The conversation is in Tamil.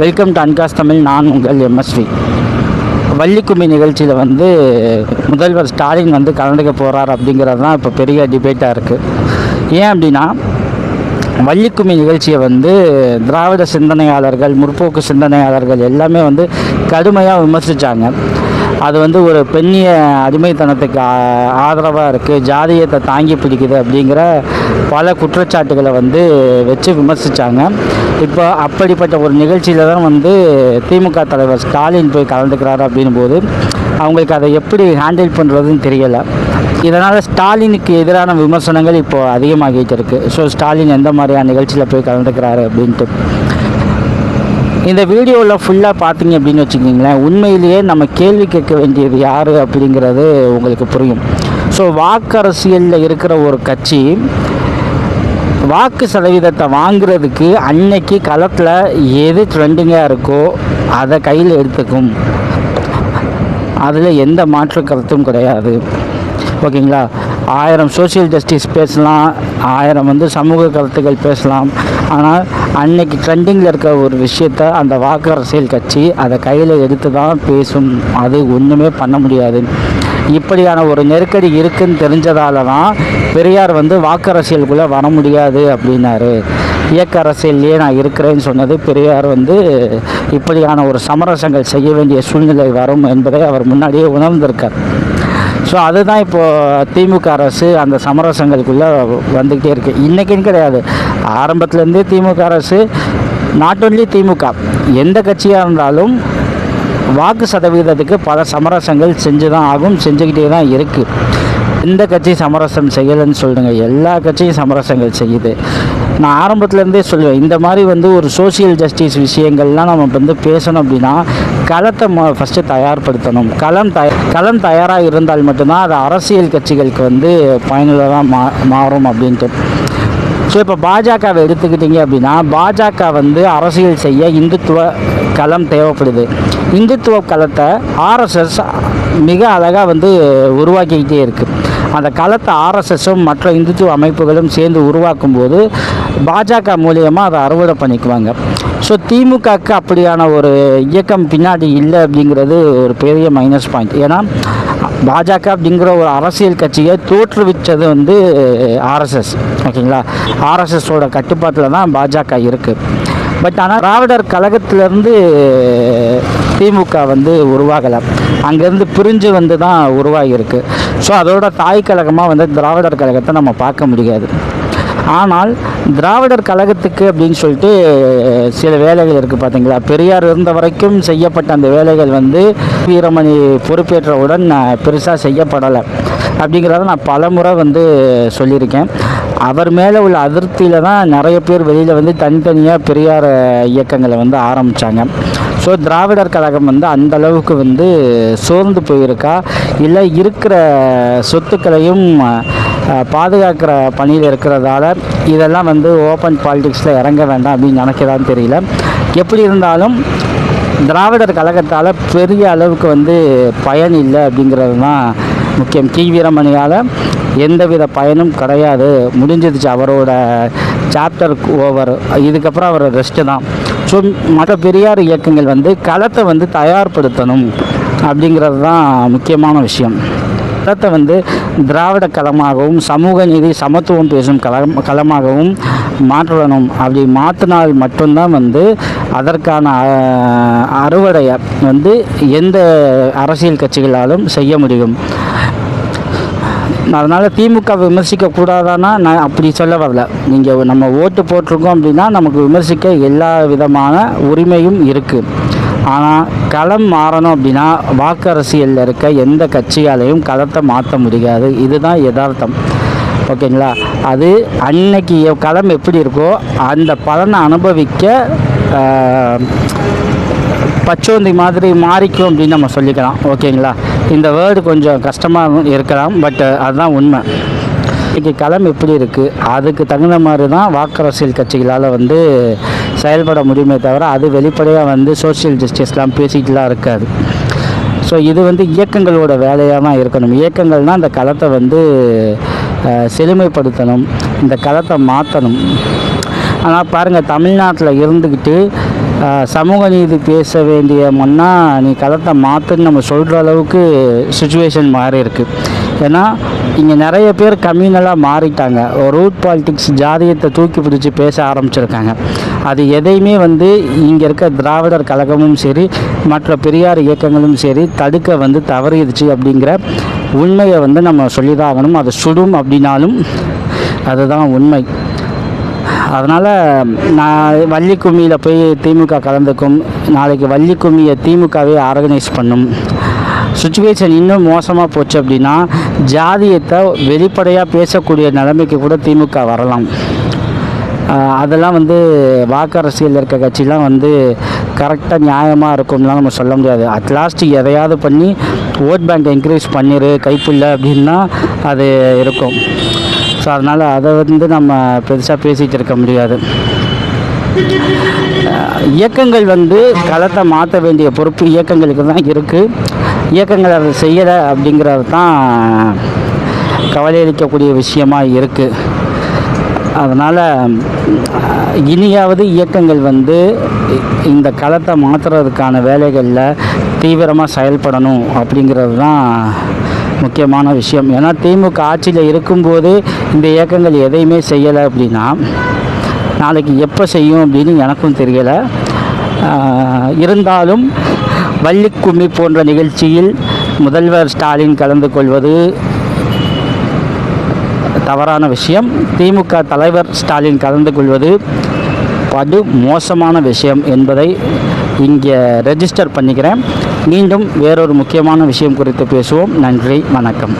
வெல்கம் டு அன்காஸ் தமிழ் நான் உங்கள் எம்எஸ்வி வள்ளிக்கும்மி நிகழ்ச்சியில் வந்து முதல்வர் ஸ்டாலின் வந்து கலந்துக்க போகிறார் அப்படிங்கிறது தான் இப்போ பெரிய டிபேட்டாக இருக்குது ஏன் அப்படின்னா வள்ளிக்கும்மி நிகழ்ச்சியை வந்து திராவிட சிந்தனையாளர்கள் முற்போக்கு சிந்தனையாளர்கள் எல்லாமே வந்து கடுமையாக விமர்சித்தாங்க அது வந்து ஒரு பெண்ணிய அடிமைத்தனத்துக்கு ஆதரவாக இருக்குது ஜாதியத்தை தாங்கி பிடிக்குது அப்படிங்கிற பல குற்றச்சாட்டுகளை வந்து வச்சு விமர்சித்தாங்க இப்போ அப்படிப்பட்ட ஒரு நிகழ்ச்சியில் தான் வந்து திமுக தலைவர் ஸ்டாலின் போய் கலந்துக்கிறாரு அப்படின்னும் போது அவங்களுக்கு அதை எப்படி ஹேண்டில் பண்ணுறதுன்னு தெரியலை. இதனால் ஸ்டாலினுக்கு எதிரான விமர்சனங்கள் இப்போது அதிகமாகிட்டு இருக்குது ஸோ ஸ்டாலின் எந்த மாதிரியான நிகழ்ச்சியில் போய் கலந்துக்கிறாரு அப்படின்ட்டு. இந்த வீடியோவில் ஃபுல்லாக பார்த்தீங்க அப்படின்னு வச்சுக்கிங்களேன் உண்மையிலேயே நம்ம கேள்வி கேட்க வேண்டியது யார் அப்படிங்கிறது உங்களுக்கு புரியும். ஸோ வாக்கரசியலில் இருக்கிற ஒரு கட்சி வாக்கு சதவீதத்தை வாங்குறதுக்கு அன்னைக்கு களத்தில் எது ட்ரெண்டிங்காக இருக்கோ அதை கையில் எடுத்துக்கும். அதில் எந்த மாற்று கருத்தும் கிடையாது. ஓகேங்களா? ஆயிரம் சோஷியல் ஜஸ்டிஸ் பேசலாம் ஆயிரம் வந்து சமூக கருத்துக்கள் பேசலாம். ஆனால் அன்னைக்கு ட்ரெண்டிங்கில் இருக்க ஒரு விஷயத்த அந்த வாக்கு அரசியல் கட்சி அதை கையில் எடுத்து தான் பேசும். அது ஒன்றுமே பண்ண முடியாது. இப்படியான ஒரு நெருக்கடி இருக்குன்னு தெரிஞ்சதால தான் பெரியார் வந்து வாக்கு அரசியலுக்குள்ளே வர முடியாது அப்படின்னாரு. இயக்க அரசியல்லையே நான் இருக்கிறேன்னு சொன்னது பெரியார் வந்து இப்படியான ஒரு சமரசங்கள் செய்ய வேண்டிய சூழ்நிலை வரும் என்பதை அவர் முன்னாடியே உணர்ந்திருக்கார். ஸோ அதுதான் இப்போது திமுக அரசு அந்த சமரசங்களுக்குள்ளே வந்துக்கிட்டே இருக்குது இன்றைக்கின்னு கிடையாது. ஆரம்பத்துலேருந்தே திமுக அரசு நாட் ஒன்லி திமுக எந்த கட்சியாக இருந்தாலும் வாக்கு சதவீதத்துக்கு பல சமரசங்கள் செஞ்சு தான் ஆகும் செஞ்சுக்கிட்டே தான் இருக்குது எந்த கட்சி சமரசம் செய்யலைன்னு சொல்லுங்க. எல்லா கட்சியும் சமரசங்கள் செய்யுது. நான் ஆரம்பத்துலேருந்தே சொல்லுவேன் இந்த மாதிரி வந்து ஒரு சோஷியல் ஜஸ்டிஸ் விஷயங்கள்லாம் நம்ம வந்து பேசணும் அப்படின்னா களத்தை ஃபஸ்ட்டு தயார்படுத்தணும். களம் தய களம் தயாராக இருந்தால் மட்டும்தான் அது அரசியல் கட்சிகளுக்கு வந்து பயனுள்ளதாக மா மாறும் அப்படின்ட்டு. ஸோ இப்போ பாஜகவை எடுத்துக்கிட்டிங்க அப்படின்னா பாஜக வந்து அரசியல் செய்ய இந்துத்துவ களம் தேவைப்படுது. இந்துத்துவ களத்தை ஆர்எஸ்எஸ் மிக அழகாக வந்து உருவாக்கிக்கிட்டே இருக்குது அந்த களத்தை ஆர்எஸ்எஸும் மற்ற இந்துத்துவ அமைப்புகளும் சேர்ந்து உருவாக்கும் போது பாஜக மூலியமாக அதை அறுவடை பண்ணிக்குவாங்க. ஸோ திமுகக்கு அப்படியான ஒரு இயக்கம் பின்னாடி இல்லை அப்படிங்கிறது ஒரு பெரிய மைனஸ் பாயிண்ட் ஏன்னா பாஜக அப்படிங்கிற ஒரு அரசியல் கட்சியை தோற்றுவிச்சது வந்து ஆர்எஸ்எஸ் ஓகேங்களா? ஆர்எஸ்எஸோட கட்டுப்பாட்டில் தான் பாஜக இருக்குது பட் ஆனால் திராவிடர் கழகத்திலேருந்து திமுக வந்து உருவாகலை. அங்கேருந்து பிரிஞ்சு வந்து தான் உருவாகியிருக்கு. ஸோ அதோட தாய் கழகமாக வந்து திராவிடர் கழகத்தை நம்ம பார்க்க முடியாது. ஆனால் திராவிடர் கழகத்துக்கு அப்படின்னு சொல்லிட்டு சில வேலைகள் இருக்குது பார்த்தீங்களா? பெரியார் இருந்த வரைக்கும் செய்யப்பட்ட அந்த வேலைகள் வந்து வீரமணி பொறுப்பேற்றவுடன் பெருசாக செய்யப்படலை. அப்படிங்கிறத நான் பலமுறை வந்து சொல்லியிருக்கேன். அவர் மேலே உள்ள அதிருப்தியில் தான் நிறைய பேர் வெளியில் வந்து தனித்தனியாக பெரியார் இயக்கங்களை வந்து ஆரம்பித்தாங்க ஸோ திராவிடர் கழகம் வந்து அந்த அளவுக்கு வந்து சோர்ந்து போயிருக்கா? இல்லை இருக்கிற சொத்துக்களையும் பாதுகாக்கிற பணியில் இருக்கிறதால இதெல்லாம் வந்து ஓப்பன் பாலிடிக்ஸில் இறங்க வேண்டாம் அப்படின்னு நினைக்கிறான்னு தெரியல. எப்படி இருந்தாலும் திராவிடர் கழகத்தால் பெரிய அளவுக்கு வந்து பயன் இல்லை அப்படிங்கிறது தான் முக்கியம். கி. வீரமணியால் எந்தவித பயனும் கிடையாது. முடிஞ்சிருச்சு அவரோட சாப்டர் ஓவர் இதுக்கப்புறம் அவர் ரெஸ்ட்டு தான். ஸோ மற்ற பெரியார் இயக்கங்கள் வந்து களத்தை வந்து தயார்படுத்தணும் அப்படிங்கிறது தான் முக்கியமான விஷயம். களத்தை வந்து திராவிட களமாகவும் சமூக நீதி சமத்துவம் பேசும் களம் களமாகவும் மாற்றணும். அப்படி மாற்றினால் மட்டும்தான் வந்து அதற்கான அறுவடையை வந்து எந்த அரசியல் கட்சிகளாலும் செய்ய முடியும். அதனால் திமுக விமர்சிக்க நான் அப்படி சொல்ல வரல. நீங்கள் நம்ம ஓட்டு போட்டிருக்கோம் அப்படின்னா நமக்கு விமர்சிக்க எல்லா விதமான உரிமையும் இருக்குது ஆனால் களம் மாறணும் அப்படின்னா வாக்கு அரசியலில் இருக்க எந்த கட்சியாலையும் களத்தை மாற்ற முடியாது. இதுதான் யதார்த்தம். ஓகேங்களா? அது அன்னைக்கு களம் எப்படி இருக்கோ அந்த பலனை அனுபவிக்க பச்சோந்தி மாதிரி மாறிக்கும் அப்படின்னு நம்ம சொல்லிக்கலாம். ஓகேங்களா? இந்த வேர்டு கொஞ்சம் கஷ்டமாக இருக்கலாம் பட் அதுதான் உண்மை. இன்றைக்கி களம் எப்படி இருக்குது அதுக்கு தகுந்த மாதிரி தான் வாக்கரசியல் கட்சிகளால் வந்து செயல்பட முடியுமே தவிர அது வெளிப்படையாக வந்து சோஷியல் ஜஸ்டிஸ்லாம் பேசிக்கிட்டுலாம் இருக்காது. ஸோ இது வந்து இயக்கங்களோட வேலையாக தான் இருக்கணும். இயக்கங்கள்னால் அந்த களத்தை வந்து செழுமைப்படுத்தணும். இந்த களத்தை மாற்றணும் ஆனால் பாருங்கள் தமிழ்நாட்டில் இருந்துக்கிட்டு சமூக நீதி பேச வேண்டிய மண்ணா நீ களத்தை மாற்றுன்னு நம்ம சொல்கிற அளவுக்கு சுச்சுவேஷன் மாறி இருக்குது ஏன்னா இங்கே நிறைய பேர் கம்யூனலாக மாறிட்டாங்க. ரூட் பாலிட்டிக்ஸ் ஜாதியத்தை தூக்கி பிடிச்சி பேச ஆரம்பிச்சிருக்காங்க. அது எதையுமே வந்து இங்கே இருக்க திராவிடர் கழகமும் சரி மற்ற பெரியார் இயக்கங்களும் சரி தடுக்க வந்து தவறிடுச்சு அப்படிங்கிற உண்மையை வந்து நம்ம சொல்லிதான் ஆகணும் அது சுடும் அப்படின்னாலும் அதுதான் உண்மை. அதனால் நான் வள்ளி கும்மியில் போய் திமுக கலந்துக்கும் நாளைக்கு வள்ளி கும்மியை திமுகவே ஆர்கனைஸ் பண்ணும். சுச்சுவேஷன் இன்னும் மோசமாக போச்சு அப்படின்னா ஜாதியத்தை வெளிப்படையாக பேசக்கூடிய நிலைமைக்கு கூட திமுக வரலாம். அதெல்லாம் வந்து வாக்கு அரசியல் இருக்க கட்சிலாம் வந்து கரெக்டாக நியாயமாக இருக்கும்லாம் நம்ம சொல்ல முடியாது. அட்லாஸ்ட் எதையாவது பண்ணி ஓட் பேங்க் இன்க்ரீஸ் பண்ணிடு கைப்புள்ள அப்படின்னா அது இருக்கும். ஸோ அதனால் அதை வந்து நம்ம பெருசாக பேசிகிட்டு இருக்க முடியாது. இயக்கங்கள் வந்து களத்தை மாற்ற வேண்டிய பொறுப்பு இயக்கங்களுக்கு தான் இருக்குது இயக்கங்கள் அதை செய்யலை அப்படிங்கிறது தான் கவலை அளிக்கக்கூடிய விஷயமா இருக்குது அதனால் இனியாவது இயக்கங்கள் வந்து இந்த களத்தை மாற்றுறதுக்கான வேலைகளில் தீவிரமாக செயல்படணும் அப்படிங்கிறது தான் முக்கியமான விஷயம். ஏன்னா திமுக ஆட்சியில் இருக்கும்போது இந்த இயக்கங்கள் எதையுமே செய்யலை அப்படின்னா நாளைக்கு எப்போ செய்யும் அப்படின்னு எனக்கும் தெரியலை. இருந்தாலும் வள்ளிக்கும்மி போன்ற நிகழ்ச்சியில் முதல்வர் ஸ்டாலின் கலந்து கொள்வது தவறான விஷயம். திமுக தலைவர் ஸ்டாலின் கலந்து கொள்வது படு மோசமான விஷயம் என்பதை இங்கே ரெஜிஸ்டர் பண்ணிக்கிறேன். மீண்டும் வேறொரு முக்கியமான விஷயம் குறித்து பேசுவோம். நன்றி வணக்கம்.